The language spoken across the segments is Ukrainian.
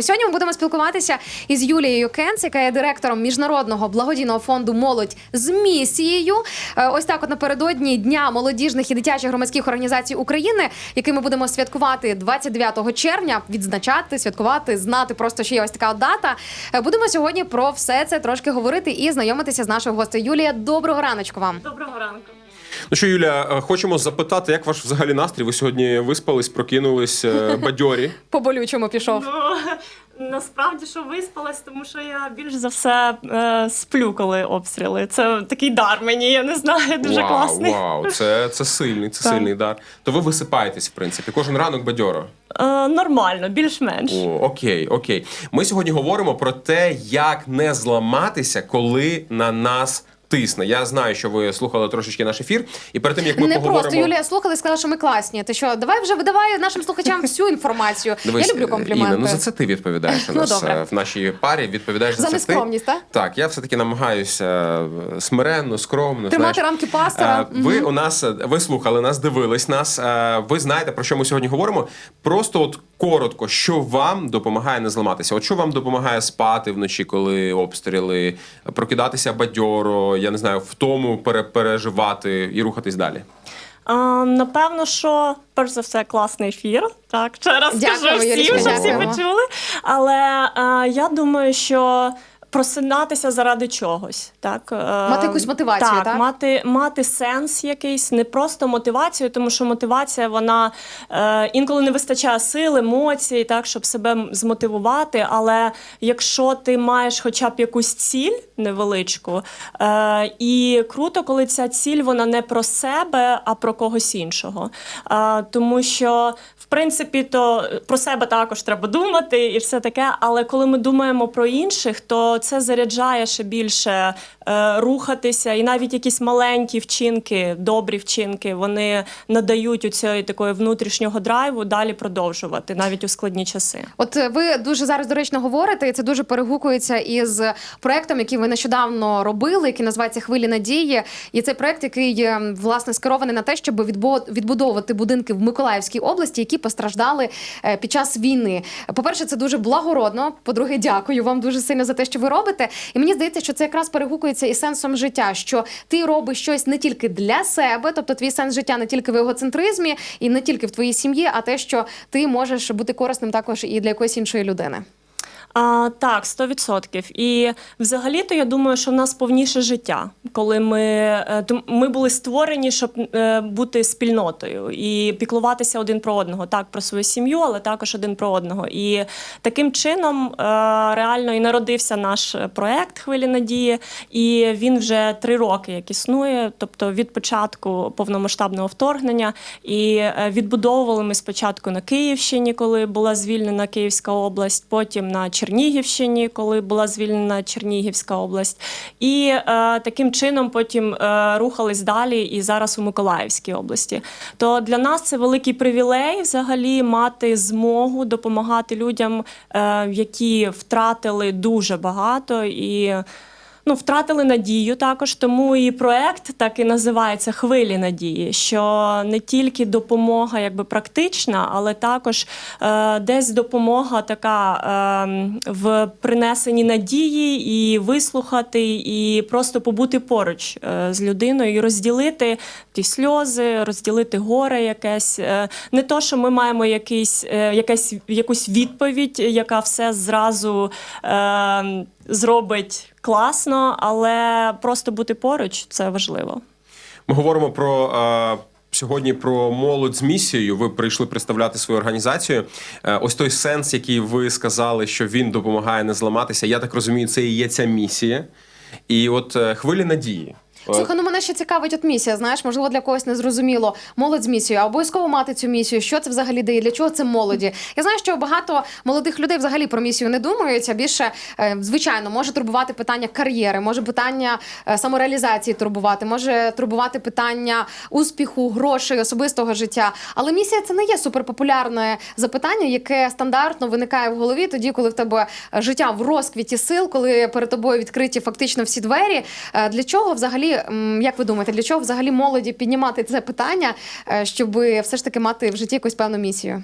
Сьогодні ми будемо спілкуватися із Юлією Кенц, яка є директором міжнародного благодійного фонду Молодь з місією. Е, Ось так, от напередодні дня молодіжних і дитячих громадських організацій України, який ми будемо святкувати 29 червня, відзначати, святкувати, знати просто що є ось така дата. Е, Будемо сьогодні про все це трошки говорити і знайомитися з нашою гостею. Юлія, доброго раночку вам. Доброго ранку. Ну що, Юля, е, хочемо запитати, як ваш взагалі настрій? Ви сьогодні виспались, прокинулись е, бадьорі. По болючому пішов. Ну насправді що виспалась, тому що я більш за все е, сплю, коли обстріли. Це такий дар мені, я не знаю, дуже вау, класний. вау, це, це сильний, це Так. сильний дар. То ви висипаєтесь, в принципі, кожен ранок бадьоро. Е, нормально, більш-менш. О, окей, окей. Ми сьогодні говоримо про те, як не зламатися, коли на нас тисне. Я знаю, що ви слухали трошечки наш ефір, і перед тим як ми не поговоримо. просто Юлія слухала і сказала, що ми класні. Ти що, давай вже видавай нашим слухачам всю інформацію. Дивись, я люблю е, компліменти. Інна, ну за це ти відповідаєш у Ну, нас добре. е, в нашій парі. Відповідаєш за, За це нескромність, ти. так? Так, я все-таки намагаюся е, смиренно, скромно. Тримати знаєш. рамки пастора. Е, Ви у нас ви слухали нас, дивились нас. Ви знаєте про що ми сьогодні говоримо. Просто от коротко, що вам допомагає не зламатися? От що вам допомагає спати вночі, коли обстріли, прокидатися бадьоро, я не знаю, в тому пере- переживати і рухатись далі. А, напевно, що перш за все класний ефір. Так, ще раз скажу всім, що всі почули. Але а, я думаю, що. Просинатися заради чогось, так е, Мати якусь мотивацію, так? мати мати сенс якийсь, не просто мотивацію, тому що мотивація вона е, інколи не вистачає сил, емоцій, так щоб себе змотивувати. Але якщо ти маєш хоча б якусь ціль невеличку, е, і круто, коли ця ціль вона не про себе, а про когось іншого. Е, тому що в принципі то про себе також треба думати і все таке. Але коли ми думаємо про інших, то це заряджає ще більше е, рухатися, і навіть якісь маленькі вчинки, добрі вчинки, вони надають у цієї такої внутрішнього драйву далі продовжувати навіть у складні часи. От е, ви дуже зараз доречно говорите, і це дуже перегукується із проектом, який ви нещодавно робили, який називається Хвилі надії. І цей проект, який е, власне скерований на те, щоб відбудовувати будинки в Миколаївській області, які постраждали е, під час війни. По-перше, це дуже благородно. По-друге, дякую вам дуже сильно за те, що ви робите. І мені здається, що це якраз перегукується із сенсом життя, що ти робиш щось не тільки для себе, тобто твій сенс життя не тільки в егоцентризмі і не тільки в твоїй сім'ї, а те, що ти можеш бути корисним також і для якоїсь іншої людини. А, так, 100%. І взагалі-то я думаю, що в нас повніше життя, коли ми, е, ми були створені, щоб е, бути спільнотою і піклуватися один про одного, так про свою сім'ю, але також один про одного. І таким чином е, реально і народився наш проект Хвилі надії, і він вже три роки як існує, тобто від початку повномасштабного вторгнення. І відбудовували ми спочатку на Київщині, коли була звільнена Київська область, потім на Чернігівщині, коли була звільнена Чернігівська область. І е, таким чином потім е, рухались далі і зараз у Миколаївській області. То для нас це великий привілей взагалі мати змогу допомагати людям, е, які втратили дуже багато і. Ну, втратили надію також, тому і проект так і називається Хвилі надії, що не тільки допомога якби практична, але також е, десь допомога така е, в принесенні надії і вислухати, і просто побути поруч е, з людиною, і розділити ті сльози, розділити горе якесь. Е, не то, що ми маємо якийсь, е, якась, якусь відповідь, яка все зразу. Е, зробить класно, але просто бути поруч це важливо. Ми говоримо про. е, Сьогодні про молодь з місією. Ви прийшли представляти свою організацію. Е, Ось той сенс, який ви сказали, що він допомагає не зламатися. Я так розумію, це і є ця місія. І от е, хвилі надії. Слухай, ну мене ще цікавить от місія. Знаєш, можливо, для когось не зрозуміло. Молодь з місією, а обов'язково мати цю місію. Що це взагалі дає? Для чого це молоді? Я знаю, що багато молодих людей взагалі про місію не думають. А більше, е, звичайно, може турбувати питання кар'єри, може питання е, самореалізації турбувати, може турбувати питання успіху, грошей, особистого життя. Але місія це не є суперпопулярне запитання, яке стандартно виникає в голові тоді, коли в тебе життя в розквіті сил, коли перед тобою відкриті фактично всі двері. Е, Для чого взагалі, як ви думаєте, для чого взагалі молоді піднімати це питання, е, щоб все ж таки мати в житті якусь певну місію?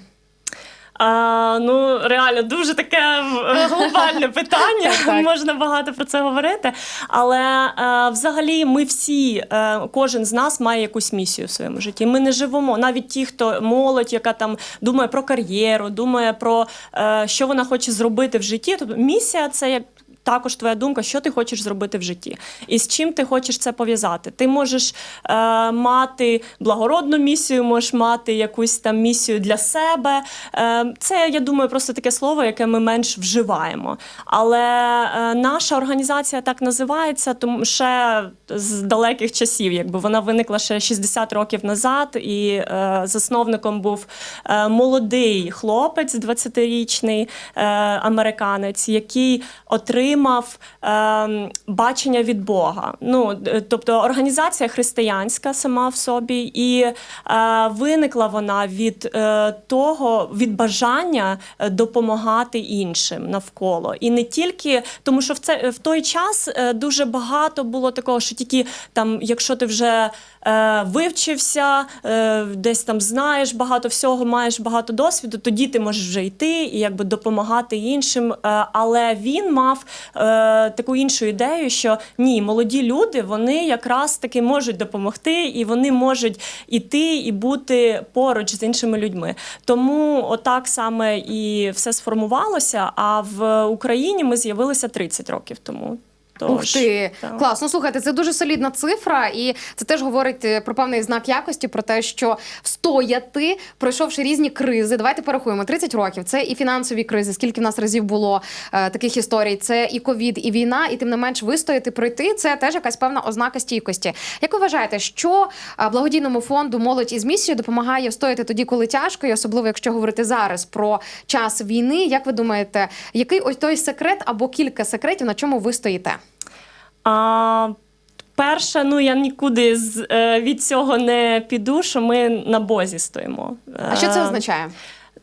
А, ну, реально, дуже таке глобальне питання. Можна багато про це говорити. Але е, взагалі ми всі, е, кожен з нас має якусь місію в своєму житті. Ми не живемо. Навіть ті, хто молодь, яка там думає про кар'єру, думає про що вона хоче зробити в житті. Тобто місія це як. Також твоя думка, що ти хочеш зробити в житті, і з чим ти хочеш це пов'язати. Ти можеш е, мати благородну місію, можеш мати якусь там місію для себе. Е, це, я думаю, просто таке слово, яке ми менш вживаємо. Але е, наша організація так називається, тому ще з далеких часів, якби вона виникла ще 60 років назад, і е, засновником був е, молодий хлопець, 20-річний е, американець, який отримав е, бачення від Бога. Ну, е, тобто організація християнська сама в собі, і е, виникла вона від е, того, від бажання е, допомагати іншим навколо. І не тільки тому, що в це в той час е, дуже багато було такого, що тільки там, якщо ти вже вивчився, е, десь там знаєш багато всього, маєш багато досвіду, тоді ти можеш вже йти і якби допомагати іншим. Е, але він мав е, таку іншу ідею, що ні, молоді люди вони якраз таки можуть допомогти, і вони можуть іти і бути поруч з іншими людьми. Тому отак саме і все сформувалося. А в Україні ми з'явилися 30 років тому. Ух Тож, ти, так. клас. Ну слухайте, це дуже солідна цифра, і це теж говорить е, про певний знак якості, про те, що встояти, пройшовши різні кризи. Давайте порахуємо 30 років. Це і фінансові кризи. Скільки в нас разів було е, таких історій? Це і ковід, і війна, і тим не менш вистояти, пройти. Це теж якась певна ознака стійкості. Як ви вважаєте, що е, благодійному фонду молодь із місією допомагає встояти тоді, коли тяжко, і особливо якщо говорити зараз про час війни? Як ви думаєте, який ось той секрет або кілька секретів, на чому ви стоїте? А, перше, ну я нікуди з, е, від цього не піду, що ми на бозі стоїмо. А що це Е, означає?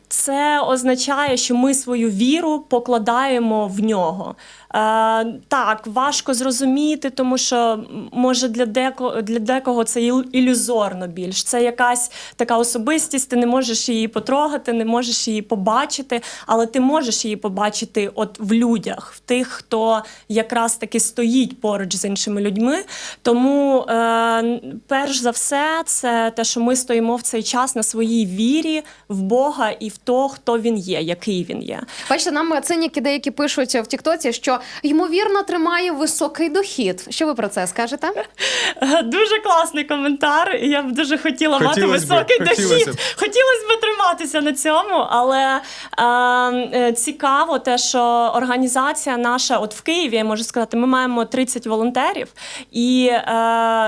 Це означає, що ми свою віру покладаємо в нього. Е, так, важко зрозуміти, тому що може для деко для декого це іл- ілюзорно більш. Це якась така особистість, ти не можеш її потрогати, не можеш її побачити, але ти можеш її побачити от в людях, в тих, хто якраз таки стоїть поруч з іншими людьми. Тому, е, перш за все, це те, що ми стоїмо в цей час на своїй вірі в Бога і в то, хто він є, який він є. Бачите, нам циніки деякі пишуть в Тіктоці, що ймовірно тримає високий дохід. Що ви про це скажете? Дуже класний коментар. Я б дуже хотіла мати Хотілось би, високий хотілося дохід. б. Хотілося б триматися на цьому, але е, е, цікаво те, що організація наша, от в Києві, я можу сказати, ми маємо 30 волонтерів, і е,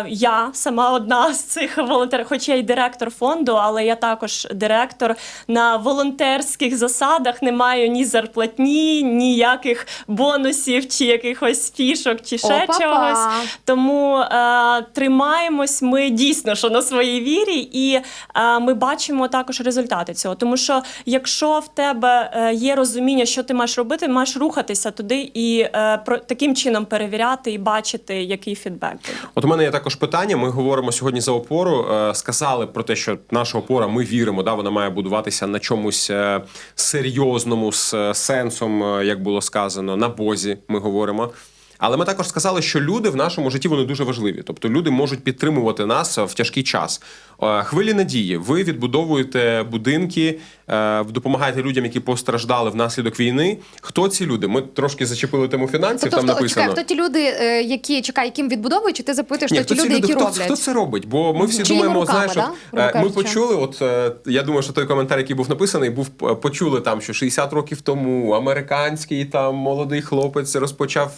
я сама одна з цих волонтерів, хоч я й директор фонду, але я також директор на волонтерських засадах. Не маю ні зарплатні, ніяких бонусів, чи якихось фішок, чи ще Опа-па. чогось. Тому е, тримаємось ми дійсно що на своїй вірі, і е, ми бачимо також результати цього. Тому що якщо в тебе е, є розуміння, що ти маєш робити, маєш рухатися туди і е, про таким чином перевіряти і бачити, який фідбек. От у мене є також питання. Ми говоримо сьогодні за опору. Е, Сказали про те, що наша опора, ми віримо, да, вона має будуватися на чомусь е, серйозному з е, сенсом, як було сказано, на бозі. Ми говоримо. Але ми також сказали, що люди в нашому житті вони дуже важливі. Тобто люди можуть підтримувати нас в тяжкий час. Е, Хвилі надії. Ви відбудовуєте будинки, е, допомагаєте людям, які постраждали внаслідок війни. Хто ці люди? Ми трошки зачепили тему фінансів. Тобто, там хто, написано. чекай, хто ті люди, е, які чекай, яким відбудовують, чи ти запитуєш, Ні, хто ті люди, які хто, роблять? хто це робить? Бо ми всі Чиїми думаємо, руками, знаєш, да, от, ми почули. От я думаю, що той коментар, який був написаний, був почули там, що 60 років тому американський там молодий хлопець розпочав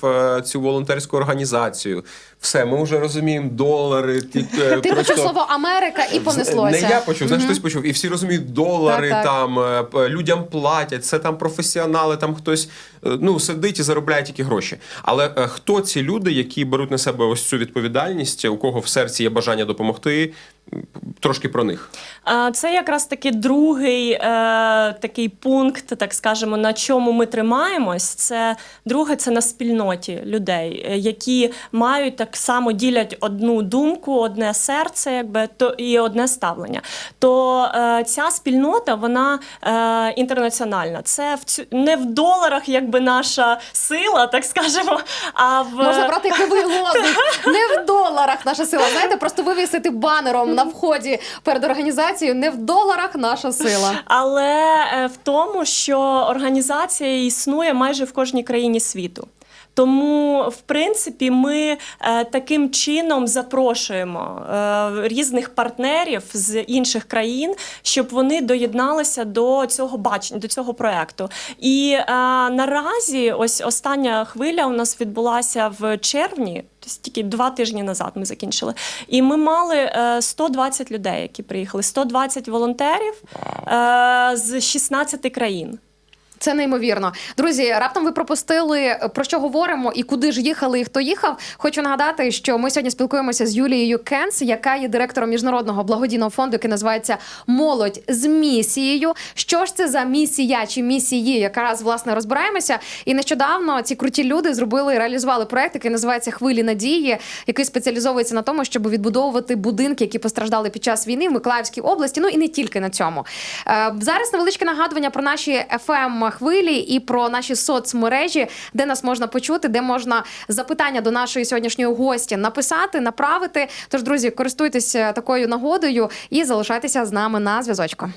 цю волонтерську організацію. Все, ми вже розуміємо долари. Ті, Ти почув слово Америка і понеслося. Не я почув, знаєш, хтось почув, і всі розуміють, долари там е, людям платять, це там професіонали, там хтось ну сидить і заробляє тільки гроші. Але е, хто ці люди, які беруть на себе ось цю відповідальність, у кого в серці є бажання допомогти? Трошки про них. Е, Це якраз таки другий е, такий пункт, так скажемо, на чому ми тримаємось. Це друге, це на спільноті людей, е, які мають так само ділять одну думку, одне серце, якби то і одне ставлення. То е, ця спільнота вона е, інтернаціональна. Це в цю не в доларах, якби наша сила, так скажемо, а в Можна брати кривий лозунг. Не в доларах наша сила. Знаєте, просто вивісити банером на вході перед організацією. Не в доларах наша сила. Але е, в тому, що організація існує майже в кожній країні світу. Тому, в принципі, ми е, таким чином запрошуємо е, різних партнерів з інших країн, щоб вони доєдналися до цього бачення, до цього проекту. І е, наразі, ось остання хвиля у нас відбулася в червні. Тобто тільки два тижні назад ми закінчили. І ми мали е, 120 людей, які приїхали, 120 волонтерів з 16 країн. Це неймовірно. Друзі, раптом ви пропустили про що говоримо і куди ж їхали, і хто їхав. Хочу нагадати, що ми сьогодні спілкуємося з Юлією Кенс, яка є директором міжнародного благодійного фонду, який називається Молодь з місією. Що ж це за місія чи місії? Якраз власне розбираємося. І нещодавно ці круті люди зробили реалізували проект, який називається Хвилі надії, який спеціалізовується на тому, щоб відбудовувати будинки, які постраждали під час війни в Миколаївській області. Ну і не тільки на цьому. Е, Зараз невеличке нагадування про наші fm хвилі і про наші соцмережі, де нас можна почути, де можна запитання до нашої сьогоднішньої гості написати, направити. Тож, друзі, користуйтеся такою нагодою і залишайтеся з нами на зв'язочку.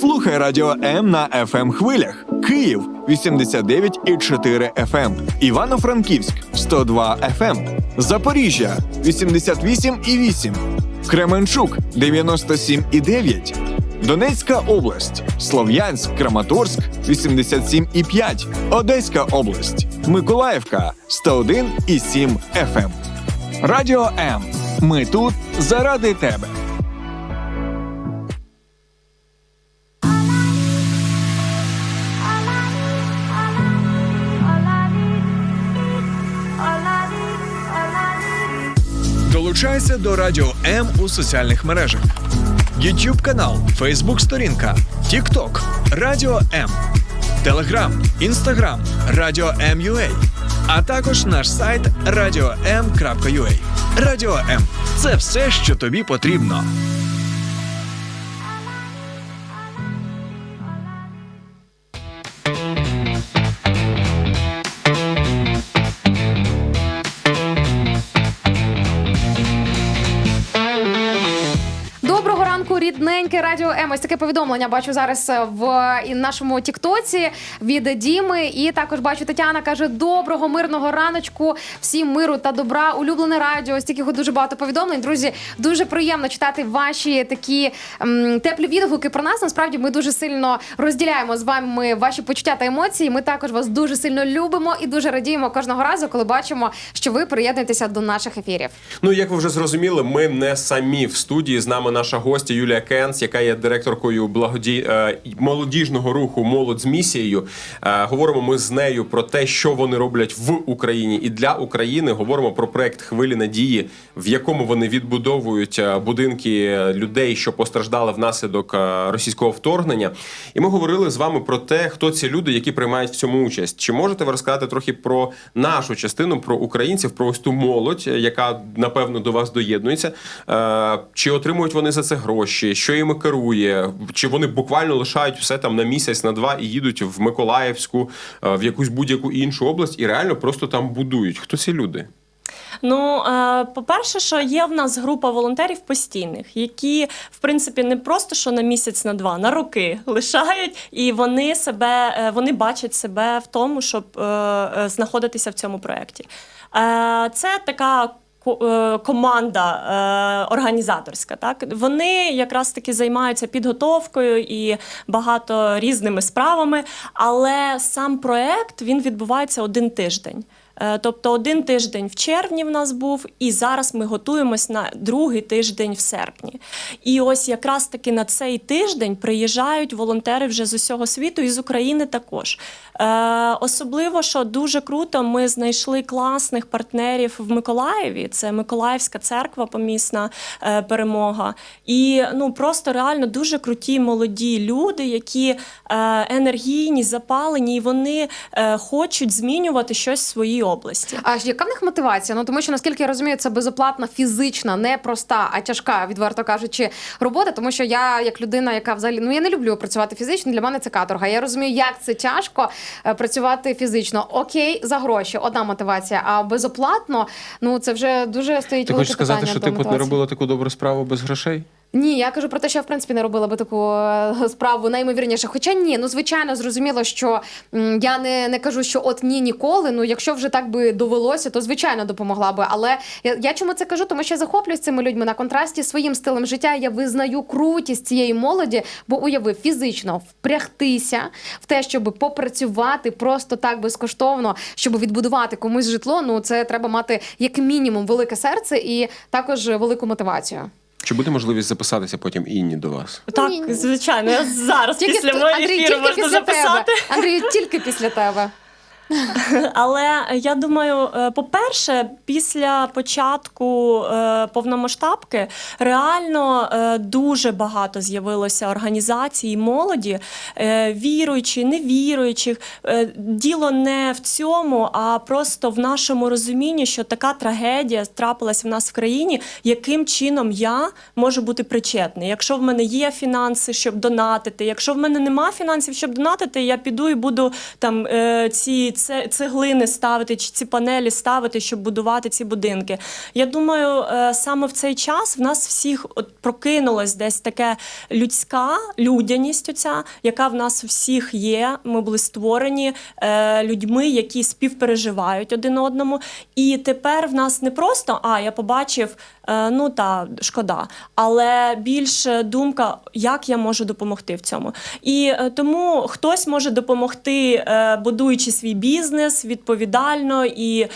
Слухай радіо М на fm хвилях. Київ 89,4 FM. Івано-Франківськ 102 FM. Запоріжжя 88,8. Кременчук 97,9. Донецька область, Слов'янськ, Краматорськ 87,5. Одеська область, Миколаївка 101,7 FM. Радіо М. Ми тут заради тебе. Долучайся до Радіо М у соціальних мережах: YouTube канал, Facebook сторінка, TikTok, Радіо М, Telegram, Instagram, Радіо М.Ю.А. а також наш сайт radio.m.ua. Радіо М це все, що тобі потрібно. Рідненьке радіо М. Ось таке повідомлення бачу зараз е, в нашому Тіктоці від Діми. І також бачу Тетяна каже: доброго мирного раночку, всім миру та добра. Улюблене радіо. Ось таких дуже багато повідомлень. Друзі, дуже приємно читати ваші такі м, теплі відгуки про нас. Насправді ми дуже сильно розділяємо з вами ваші почуття та емоції. Ми також вас дуже сильно любимо і дуже радіємо кожного разу, коли бачимо, що ви приєднуєтеся до наших ефірів. Ну, як ви вже зрозуміли, ми не самі в студії. З нами наша гостя Юлія Кенс, яка є директоркою благоді... е, молодіжного руху Молодь з місією. Е, Говоримо ми з нею про те, що вони роблять в Україні і для України. Говоримо про проект Хвилі надії, в якому вони відбудовують е, будинки людей, що постраждали внаслідок російського вторгнення. І ми говорили з вами про те, хто ці люди, які приймають в цьому участь. Чи можете ви розказати трохи про нашу частину, про українців, про ось ту молодь, яка напевно до вас доєднується? Чи отримують вони за це гроші? Що їм керує? Чи вони буквально лишають все там на місяць, на два і їдуть в Миколаївську, е, в якусь будь-яку іншу область і реально просто там будують? Хто ці люди? Ну, е, по-перше, що є в нас група волонтерів постійних, які, в принципі, не просто що на місяць, на два, на роки лишають, і вони себе е, вони бачать себе в тому, щоб знаходитися в цьому проєкті. Це така. Е, Команда е, організаторська, так вони якраз таки займаються підготовкою і багато різними справами, але сам проект він відбувається один тиждень. Е, Тобто один тиждень в червні в нас був, і зараз ми готуємось на другий тиждень в серпні. І ось якраз таки на цей тиждень приїжджають волонтери вже з усього світу і з України також. Е, особливо, що дуже круто, ми знайшли класних партнерів в Миколаєві. Це Миколаївська церква помісна е, перемога. І ну просто реально дуже круті молоді люди, які енергійні, запалені, і вони хочуть змінювати щось в своїй області. А яка в них мотивація? Ну тому що наскільки я розумію, це безоплатна, фізична, не проста, а тяжка, відверто кажучи, робота. Тому що я, як людина, яка взагалі ну я не люблю працювати фізично. Для мене це каторга. Я розумію, як це тяжко е, працювати фізично. Окей, за гроші, одна мотивація. А безоплатно, ну це вже дуже стоїть Ти велике хочеш сказати, питання що ти б от не робила таку добру справу без грошей? Ні, я кажу про те, що я в принципі не робила би таку е, справу наймовірніше. Хоча ні, ну звичайно, зрозуміло, що я не, не кажу, що от ні, ніколи. Ну якщо вже так би довелося, то звичайно допомогла би. Але я, я чому це кажу? Тому що я захоплююсь цими людьми на контрасті своїм стилем життя. Я визнаю крутість цієї молоді, бо уяви фізично впрягтися в те, щоб попрацювати просто так безкоштовно, щоб відбудувати комусь житло. Ну це треба мати як мінімум велике серце і також велику мотивацію. Чи буде можливість записатися потім Інні до вас? Так, звичайно, я зараз після ст- моєї Андрій, ефіру тільки можна після записати. Тебе. Андрій, тільки після тебе. Але я думаю, е, по-перше, після початку е, повномасштабки реально е, дуже багато з'явилося організацій молоді, віруючі, невіруючих. Діло не в цьому, а просто в нашому розумінні, що така трагедія трапилась в нас в країні, яким чином я можу бути причетний. Якщо в мене є фінанси, щоб донатити, якщо в мене нема фінансів, щоб донатити, я піду і буду там ці це- цеглини ставити чи ці панелі ставити, щоб будувати ці будинки. Я думаю, е, саме в цей час в нас всіх от прокинулась десь таке людська людяність, оця, яка в нас всіх є. Ми були створені е, людьми, які співпереживають один одному. І тепер в нас не просто а я побачив, е, ну та шкода, але більше думка, як я можу допомогти в цьому. І тому хтось може допомогти, будуючи свій бізнес відповідально і е,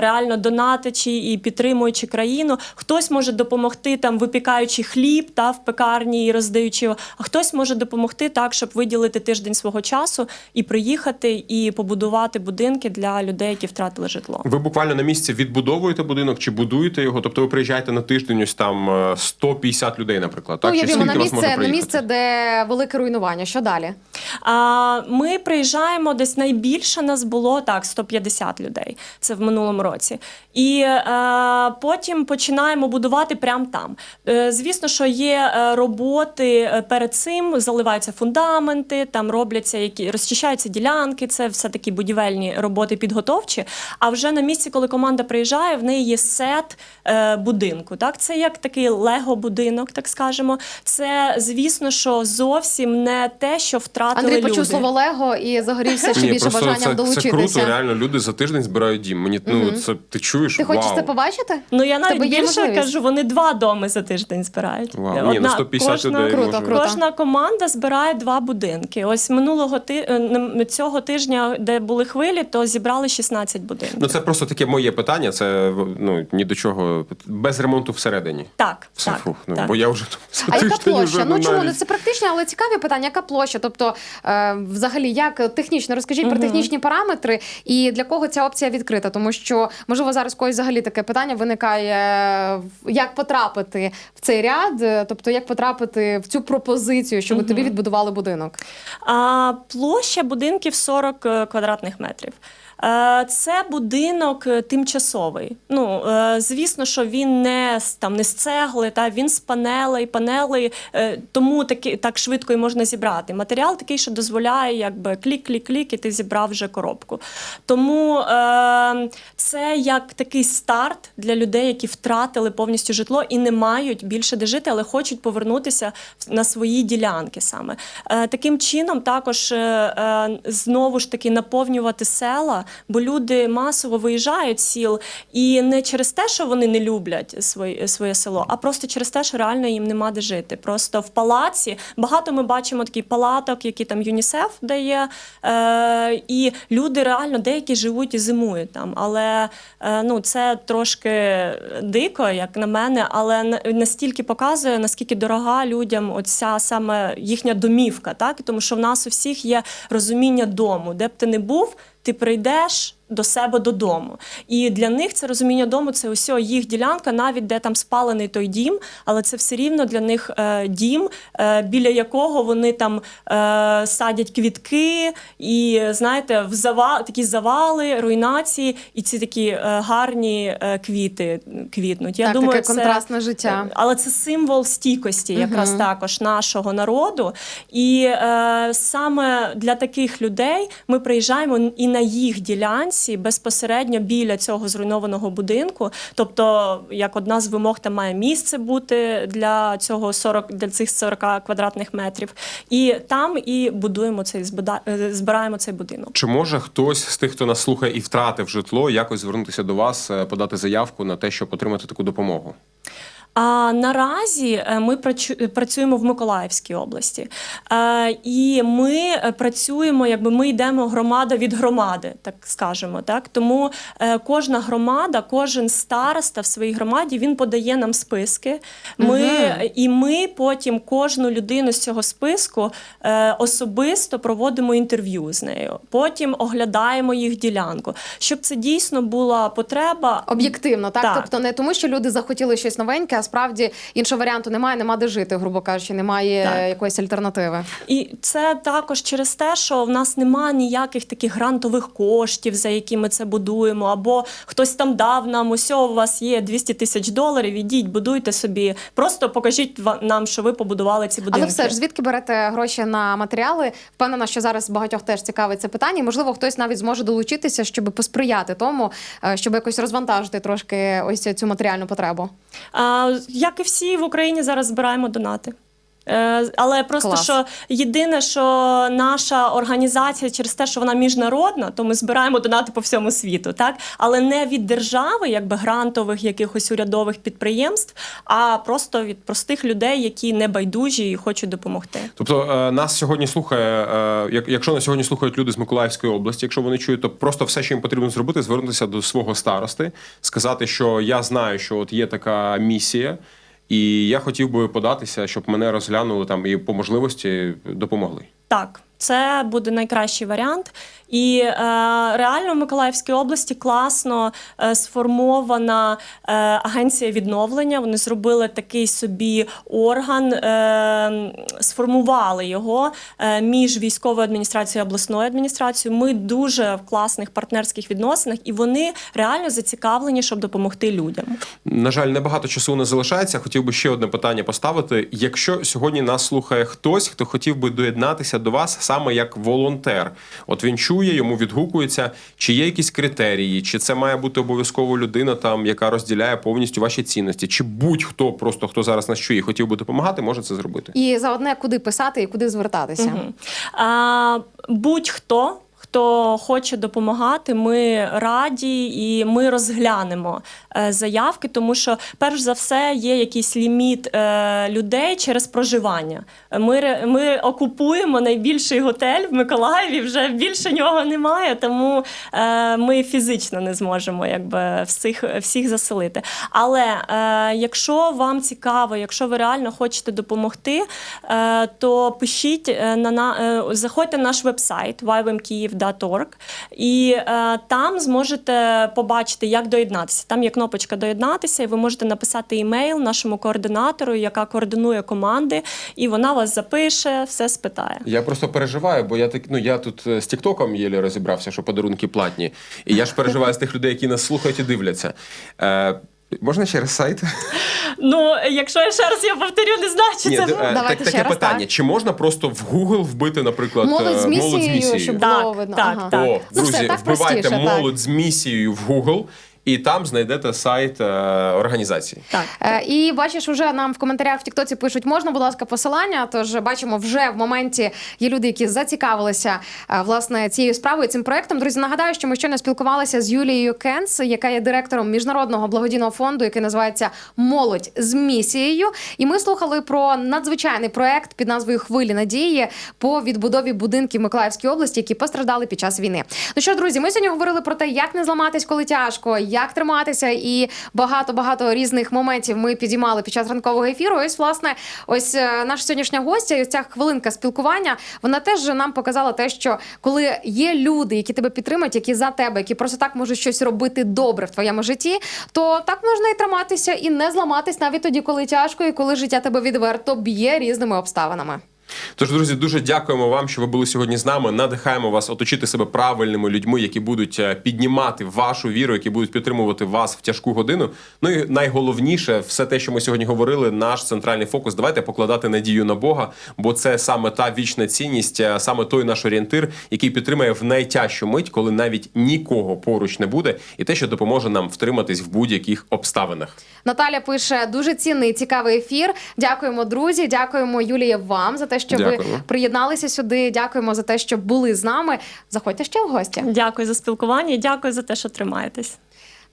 реально донатячи і підтримуючи країну. Хтось може допомогти там, випікаючи хліб та в пекарні і роздаючи його. А хтось може допомогти так, щоб виділити тиждень свого часу і приїхати і побудувати будинки для людей, які втратили житло. Ви буквально на місці відбудовуєте будинок чи будуєте його? Тобто ви приїжджаєте на тиждень, ось там е, 150 людей, наприклад. Так? Ну, Чи на скільки вас може місце, на місце, де велике руйнування. Що далі? А, ми приїжджаємо десь найбільше нас було так 150 людей. Це в минулому році. І е, потім починаємо будувати прямо там. Е, звісно, що є е, роботи е, перед цим, заливаються фундаменти, там робляться які розчищаються ділянки. Це все такі будівельні роботи підготовчі. А вже на місці, коли команда приїжджає, в неї є сет е, будинку. Так, це як такий лего-будинок, так скажемо. Це звісно, що зовсім не те, що втратили Андрій люди. почув слово Лего і загорівся ще більше бажанням це, це круто, реально люди за тиждень збирають дім. Мені ну це ти чуєш? Ти хочеш це побачити? Ну я навіть Тебе більше кажу, вони два доми за тиждень збирають. Вау. Ні, ну 150 кожна, людей Круто, круто. Кожна команда збирає два будинки. Ось минулого ти е, цього тижня, де були хвилі, то зібрали 16 будинків. Ну це просто таке моє питання. Це ну ні до чого без ремонту всередині. так, Все, так, фух, ну, так. бо я вже А яка площа? вже, Ну чому навіть- ну це практичні, але цікаві питання. Яка площа? Тобто, е, взагалі, як технічно розкажіть про технічні параметри і для кого ця опція відкрита? Тому що можливо зараз когось взагалі таке питання виникає: як потрапити в цей ряд, е, тобто як потрапити в цю пропозицію, щоб тобі відбудували будинок. А площа будинків 40 е, квадратних метрів. Е, Це будинок е, тимчасовий. Ну е, звісно, що він не там не з цегли, та він з панелей, панелей, тому таки так швидко і можна зібрати. Матеріал такий, що дозволяє, якби клік-клік-клік, і ти зібрав вже коробку. Тому це як такий старт для людей, які втратили повністю житло і не мають більше де жити, але хочуть повернутися на свої ділянки саме. Таким чином, також знову ж таки наповнювати села, бо люди масово виїжджають сіл, і не через те, що вони не люблять своє, своє село, а просто через те, що реально їм нема де жити. Просто в палаці багато ми бачимо таких палаток, які там ЮНІСЕФ дає. Е, і люди реально деякі живуть і зимують там. Але е, ну, це трошки дико, як на мене, але настільки показує, наскільки дорога людям оця саме їхня домівка, так? Тому що в нас у всіх є розуміння дому, де б ти не був, ти прийдеш. До себе додому, і для них це розуміння дому це ось їх ділянка, навіть де там спалений той дім, але це все рівно для них е, дім, е, біля якого вони там е, садять квітки, і знаєте, в зава такі завали, руйнації, і ці такі е, гарні е, квіти квітнуть. Я Так, думаю, таке це, контрастне життя. але це символ стійкості, якраз також нашого народу. І е, саме для таких людей ми приїжджаємо і на їх ділянці безпосередньо біля цього зруйнованого будинку. Тобто, як одна з вимог, там має місце бути для цього 40, для цих 40 квадратних метрів. І там і будуємо цей е, збираємо цей будинок. Чи може хтось з тих, хто нас слухає і втратив житло, якось звернутися до вас, е, подати заявку на те, щоб отримати таку допомогу? А наразі е, ми працю- працюємо в Миколаївській області, Е, і ми е, працюємо, якби ми йдемо громада від громади, так скажемо. Так тому е, кожна громада, кожен староста в своїй громаді він подає нам списки. Ми і ми потім кожну людину з цього списку е, особисто проводимо інтерв'ю з нею. Потім оглядаємо їх ділянку, щоб це дійсно була потреба Об'єктивно, так? Так. тобто не тому, що люди захотіли щось новеньке, а справді іншого варіанту немає, нема де жити, грубо кажучи, немає Так. якоїсь альтернативи. І це також через те, що в нас немає ніяких таких грантових коштів, за які ми це будуємо, або хтось там дав нам, ось у вас є 200 тисяч доларів, ідіть, будуйте собі. Просто покажіть нам, що ви побудували ці будинки. Але все ж звідки берете гроші на матеріали? Впевнена, що зараз багатьох теж цікавить це питання. Можливо, хтось навіть зможе долучитися, щоб посприяти тому, е, щоб якось розвантажити трошки ось цю матеріальну потребу. А, як і всі в Україні зараз збираємо донати. Е, Але просто Клас. що єдине, що наша організація через те, що вона міжнародна, то ми збираємо донати по всьому світу, так але не від держави, якби грантових якихось урядових підприємств, а просто від простих людей, які не байдужі і хочуть допомогти. Тобто е, нас сьогодні слухає, е, як- якщо нас сьогодні слухають люди з Миколаївської області, якщо вони чують, то просто все, що їм потрібно зробити, звернутися до свого старости, сказати, що я знаю, що от є така місія, і я хотів би податися, щоб мене розглянули там і по можливості допомогли. Так, це буде найкращий варіант. І е, реально в Миколаївській області класно е, сформована е, агенція відновлення. Вони зробили такий собі орган, е, сформували його е, між військовою адміністрацією і обласною адміністрацією. Ми дуже в класних партнерських відносинах, і вони реально зацікавлені, щоб допомогти людям. На жаль, небагато часу не залишається. Хотів би ще одне питання поставити. Якщо сьогодні нас слухає хтось, хто хотів би доєднатися до вас саме як волонтер, от він чує, йому відгукується, чи є якісь критерії, чи це має бути обов'язково людина, там яка розділяє повністю ваші цінності, чи будь-хто просто хто зараз нас чує, і хотів би допомагати, може це зробити. І за одне куди писати і куди звертатися. А, будь-хто. Хто хоче допомагати, ми раді і ми розглянемо е, заявки, тому що перш за все є якийсь ліміт е, людей через проживання. Ми, ми окупуємо найбільший готель в Миколаєві, вже більше нього немає, тому е, ми фізично не зможемо якби всіх, всіх заселити. Але якщо вам цікаво, якщо ви реально хочете допомогти, то пишіть на, на заходьте на наш вебсайт www.kyiv.org і е, там зможете побачити, як доєднатися. Там є кнопочка доєднатися, і ви можете написати імейл нашому координатору, яка координує команди, і вона вас запише, все спитає. Я просто переживаю, бо я так ну я тут е, з Тіктоком єлі розібрався, що подарунки платні. І я ж переживаю з тих людей, які нас слухають і дивляться. Е, можна через сайт? Ну, якщо я ще раз я повторю, не знаю, чи Ні, це е, Давайте так, ще таке раз, питання: так. чи можна просто в Google вбити, наприклад, Молодь з е, місією, молодь з місією? щоб Так, було видно. так, Ага. так. О, Ну, друзі, все, так вбивайте простіше, так. молодь з місією в Google. І там знайдете сайт е, організації. Так. Е, І бачиш, вже нам в коментарях в Тіктоці пишуть, можна, будь ласка, посилання. Тож бачимо, вже в моменті є люди, які зацікавилися е, власне цією справою, цим проектом. Друзі, нагадаю, що ми щойно спілкувалися з Юлією Кенс, яка є директором міжнародного благодійного фонду, який називається Молодь з місією. І ми слухали про надзвичайний проект під назвою Хвилі надії по відбудові будинків Миколаївської області, які постраждали під час війни. Ну що, друзі, ми сьогодні говорили про те, як не зламатись, коли тяжко, як триматися, і багато багато різних моментів ми підіймали під час ранкового ефіру. Ось, власне, ось е, наша сьогоднішня гостя, і ось ця хвилинка спілкування. Вона теж нам показала те, що коли є люди, які тебе підтримують, які за тебе, які просто так можуть щось робити добре в твоєму житті, то так можна і триматися, і не зламатись навіть тоді, коли тяжко, і коли життя тебе відверто б'є різними обставинами. Тож, друзі, дуже дякуємо вам, що ви були сьогодні з нами. Надихаємо вас оточити себе правильними людьми, які будуть е, піднімати вашу віру, які будуть підтримувати вас в тяжку годину. Ну і найголовніше, все те, що ми сьогодні говорили, наш центральний фокус. Давайте покладати надію на Бога, бо це саме та вічна цінність, е, саме той наш орієнтир, який підтримає в найтяжчу мить, коли навіть нікого поруч не буде, і те, що допоможе нам втриматись в будь-яких обставинах. Наталя пише дуже цінний, цікавий ефір. Дякуємо, друзі. Дякуємо, Юлія, вам за те, що Дякуємо. ви приєдналися сюди. Дякуємо за те, що були з нами. Заходьте ще в гості. Дякую за спілкування і дякую за те, що тримаєтесь.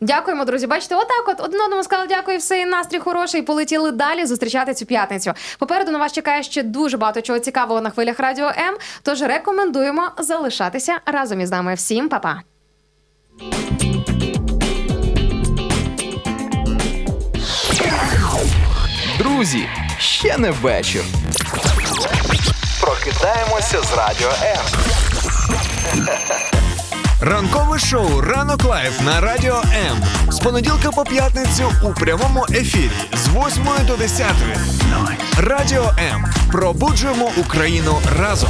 Дякуємо, друзі. Бачите, отак, от один одному сказали дякую, все і настрій хороший. Полетіли далі зустрічати цю п'ятницю. Попереду на вас чекає ще дуже багато чого цікавого на хвилях радіо М. Тож рекомендуємо залишатися разом із нами. Всім па-па. Друзі, ще не вечір. Прокидаємося з радіо М. Ранкове шоу Ранок Лайф на Радіо М. З понеділка по п'ятницю у прямому ефірі з 8 до 10. Радіо М. Пробуджуємо Україну разом.